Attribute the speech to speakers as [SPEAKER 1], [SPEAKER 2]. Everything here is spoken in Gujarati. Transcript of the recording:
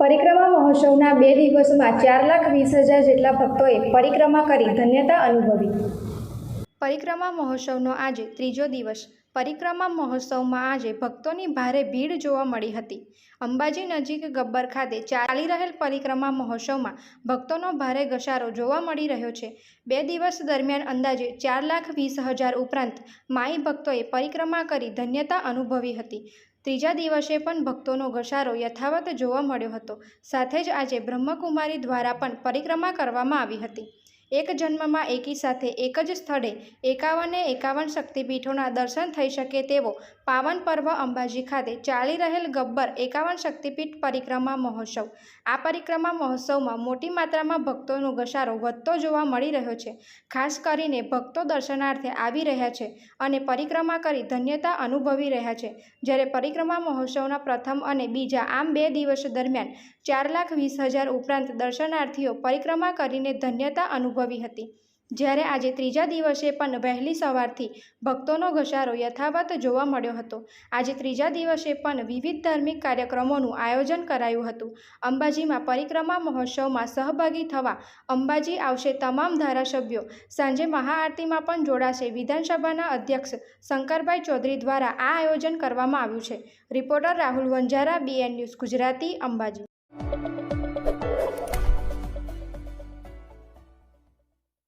[SPEAKER 1] પરિક્રમા મહોત્સવના બે દિવસમાં ચાર લાખ વીસ હજાર જેટલા ભક્તોએ પરિક્રમા કરી ધન્યતા અનુભવી. પરિક્રમા મહોત્સવનો આજે ત્રીજો દિવસ. પરિક્રમા મહોત્સવમાં આજે ભક્તોની ભારે ભીડ જોવા મળી હતી. અંબાજી નજીક ગબ્બર ખાતે ચાલી રહેલ પરિક્રમા મહોત્સવમાં ભક્તોનો ભારે ઘસારો જોવા મળી રહ્યો છે. બે દિવસ દરમિયાન અંદાજે ચાર લાખ વીસ હજાર ઉપરાંત માઈ ભક્તોએ પરિક્રમા કરી ધન્યતા અનુભવી હતી. ત્રીજા દિવસે પણ ભક્તોનો ઘસારો યથાવત જોવા મળ્યો હતો. સાથે જ આજે બ્રહ્મકુમારી દ્વારા પણ પરિક્રમા કરવામાં આવી હતી. એક જન્મમાં એકી સાથે એક જ સ્થળે એકાવને એકાવન શક્તિપીઠોના દર્શન થઈ શકે તેવો પાવન પર્વ અંબાજી ખાતે ચાલી રહેલ ગબ્બર એકાવન શક્તિપીઠ પરિક્રમા મહોત્સવ. આ પરિક્રમા મહોત્સવમાં મોટી માત્રામાં ભક્તોનો ઘસારો વધતો જોવા મળી રહ્યો છે. ખાસ કરીને ભક્તો દર્શનાર્થે આવી રહ્યા છે અને પરિક્રમા કરી ધન્યતા અનુભવી રહ્યા છે. જ્યારે પરિક્રમા મહોત્સવના પ્રથમ અને બીજા આમ બે દિવસ દરમિયાન ચાર લાખ વીસ હજાર ઉપરાંત દર્શનાર્થીઓ પરિક્રમા કરીને ધન્યતા અનુભવી હતી. જ્યારે આજે ત્રીજા દિવસે પણ વહેલી સવારથી ભક્તોનો ઘસારો યથાવત જોવા મળ્યો હતો. આજે ત્રીજા દિવસે પણ વિવિધ ધાર્મિક કાર્યક્રમોનું આયોજન કરાયું હતું. અંબાજીમાં પરિક્રમા મહોત્સવમાં સહભાગી થવા અંબાજી આવશે તમામ ધારાસભ્યો. સાંજે મહાઆરતીમાં પણ જોડાશે વિધાનસભાના અધ્યક્ષ શંકરભાઈ ચૌધરી દ્વારા આ આયોજન કરવામાં આવ્યું છે. Reporter Rahul Vanjara BN news Gujarati Ambaji.